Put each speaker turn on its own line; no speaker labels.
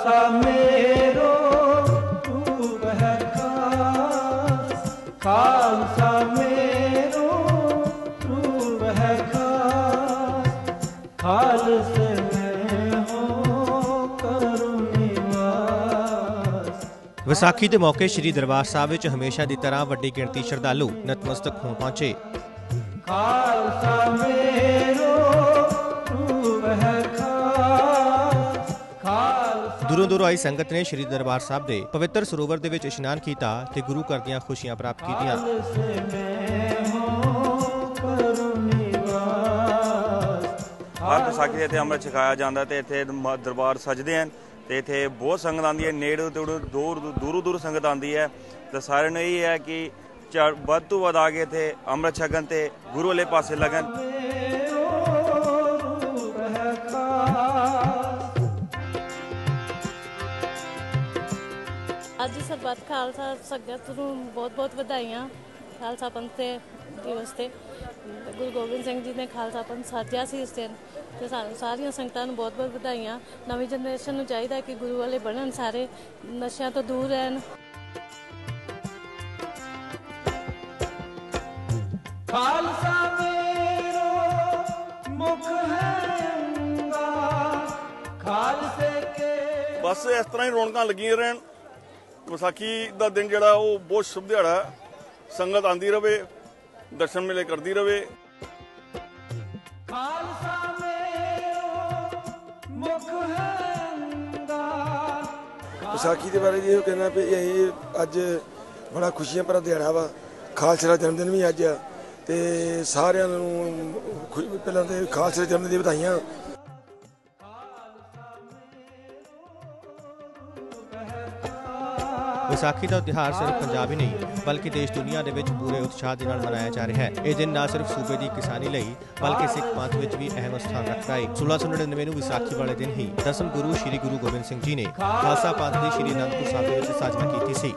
ਖਾਲਸਾ ਮੇਰੋ ਤੂੰ ਹੈ ਖਾਸ ਖਾਲਸਾ ਮੇਰੋ ਤੂੰ ਹੈ ਖਾਸ ਖਾਲਸੇ ਮੈਂ ਹੋ ਕਰੁ ਨਿਵਾਸ
ਵਿਸਾਖੀ ਦੇ ਮੌਕੇ ਸ੍ਰੀ ਦਰਬਾਰ ਸਾਹਿਬ ਵਿੱਚ ਹਮੇਸ਼ਾ ਦੀ ਤਰ੍ਹਾਂ ਵੱਡੀ ਗਿਣਤੀ ਸ਼ਰਧਾਲੂ ਨਤਮਸਤਕ ਹੋਣ ਪਹੁੰਚੇ।
ਖਾਲਸਾ ਮੇਰੋ
ਦੂਰੋਂ ਦੂਰੋਂ ਆਈ ਸੰਗਤ ਨੇ ਸ੍ਰੀ ਦਰਬਾਰ ਸਾਹਿਬ ਦੇ ਪਵਿੱਤਰ ਸਰੋਵਰ ਦੇ ਵਿੱਚ ਇਸ਼ਨਾਨ ਕੀਤਾ ਤੇ ਗੁਰੂ ਘਰ ਦੀਆਂ ਖੁਸ਼ੀਆਂ ਪ੍ਰਾਪਤ ਕੀਤੀਆਂ।
ਹਰ ਵਿਸਾਖੀ ਦੇ ਇੱਥੇ ਅੰਮ੍ਰਿਤ ਛਕਾਇਆ ਜਾਂਦਾ ਤੇ ਇੱਥੇ ਦਰਬਾਰ ਸਜਦੇ ਹਨ ਤੇ ਇੱਥੇ ਬਹੁਤ ਸੰਗਤ ਆਉਂਦੀ ਹੈ, ਨੇੜੇ ਤੋਂ ਦੂਰ ਦੂਰੋਂ ਦੂਰ ਸੰਗਤ ਆਉਂਦੀ ਹੈ। ਤੇ ਸਾਰਿਆਂ ਨੂੰ ਇਹ ਹੈ ਕਿ ਚੜ੍ਹ- ਵੱਧ ਤੋਂ ਵੱਧ ਆ ਕੇ ਇੱਥੇ ਅੰਮ੍ਰਿਤ ਛਕਣ ਤੇ ਗੁਰੂ ਵਾਲੇ ਪਾਸੇ ਲੱਗਣ।
ਅੱਜ ਸਰਬੱਤ ਖਾਲਸਾ ਸੰਗਤ ਨੂੰ ਬਹੁਤ-ਬਹੁਤ ਵਧਾਈਆਂ ਖਾਲਸਾ ਪੰਥ ਦੇ ਦਿਵਸ ਤੇ। ਗੁਰੂ ਗੋਬਿੰਦ ਸਿੰਘ ਜੀ ਨੇ ਖਾਲਸਾ ਪੰਥ ਸਾਜਿਆ ਸੀ ਇਸ ਦਿਨ ਤੇ ਸਾਨੂੰ ਸਾਰੀਆਂ ਸੰਗਤਾਂ ਨੂੰ ਬਹੁਤ-ਬਹੁਤ ਵਧਾਈਆਂ। ਨਵੀਂ ਜਨਰੇਸ਼ਨ ਨੂੰ ਚਾਹੀਦਾ ਕਿ ਗੁਰੂ ਵਾਲੇ ਬਣਨ ਸਾਰੇ ਨਸ਼ਿਆਂ ਤੋਂ ਦੂਰ ਰਹਿਣ।
ਖਾਲਸਾ ਮੇਰੋ ਮੁਖ ਹੈ ਅੰਗਾ ਖਾਲਸੇ ਕੇ
ਬਸ ਇਸ ਤਰ੍ਹਾਂ ਹੀ ਰੌਣਕਾਂ ਲੱਗੀਆਂ ਰਹਿਣ। ਵਿਸਾਖੀ ਦਾ ਦਿਨ ਜਿਹੜਾ ਉਹ ਬਹੁਤ ਸ਼ੁਭ ਦਿਹਾੜਾ ਹੈ। ਸੰਗਤ ਆਂਦੀ ਰਵੇ ਦਰਸ਼ਨ ਮੇਲੇ ਕਰਦੀ ਰਵੇ।
ਖਾਲਸਾ
ਵਿਸਾਖੀ ਦੇ ਬਾਰੇ ਜੀ ਇਹ ਕਹਿਣਾ ਵੀ ਇਹ ਅੱਜ ਬੜਾ ਖੁਸ਼ੀਆਂ ਭਰਾ ਦਿਹਾੜਾ ਵਾ। ਖਾਲਸੇ ਦਾ ਜਨਮ ਦਿਨ ਵੀ ਅੱਜ ਆ ਤੇ ਸਾਰਿਆਂ ਨੂੰ ਪਹਿਲਾਂ ਤੇ ਖਾਲਸੇ ਦੇ ਜਨਮ ਦਿਨ ਦੀਆਂ ਵਧਾਈਆਂ
ਵਿਸਾਖੀ ਦਾ ਤਿਉਹਾਰ ਸਿਰਫ ਪੰਜਾਬ ਹੀ ਨਹੀਂ, ਬਲਕਿ ਦੇਸ਼ ਦੁਨੀਆ ਦੇ ਵਿੱਚ ਪੂਰੇ ਉਤਸ਼ਾਹ ਦੇ ਨਾਲ ਮਨਾਇਆ ਜਾ ਰਿਹਾ ਹੈ। ਇਹ ਦਿਨ ਨਾ ਸਿਰਫ ਸੂਬੇ ਦੀ ਕਿਸਾਨੀ ਲਈ, ਬਲਕਿ ਸਿੱਖ ਪੰਥ ਵਿੱਚ ਵੀ ਅਹਿਮ ਸਥਾਨ ਰੱਖਦਾ ਹੈ 1699 ਨੂੰ ਵਿਸਾਖੀ ਵਾਲੇ ਦਿਨ ਹੀ ਦਸਮ ਗੁਰੂ ਸ੍ਰੀ ਗੁਰੂ ਗੋਬਿੰਦ ਸਿੰਘ ਜੀ ਨੇ ਖਾਲਸਾ ਪੰਥ ਦੀ ਸ੍ਰੀ ਅਨੰਦਪੁਰ ਸਾਹਿਬ ਵਿੱਚ ਸਾਜਨਾ ਕੀਤੀ ਸੀ।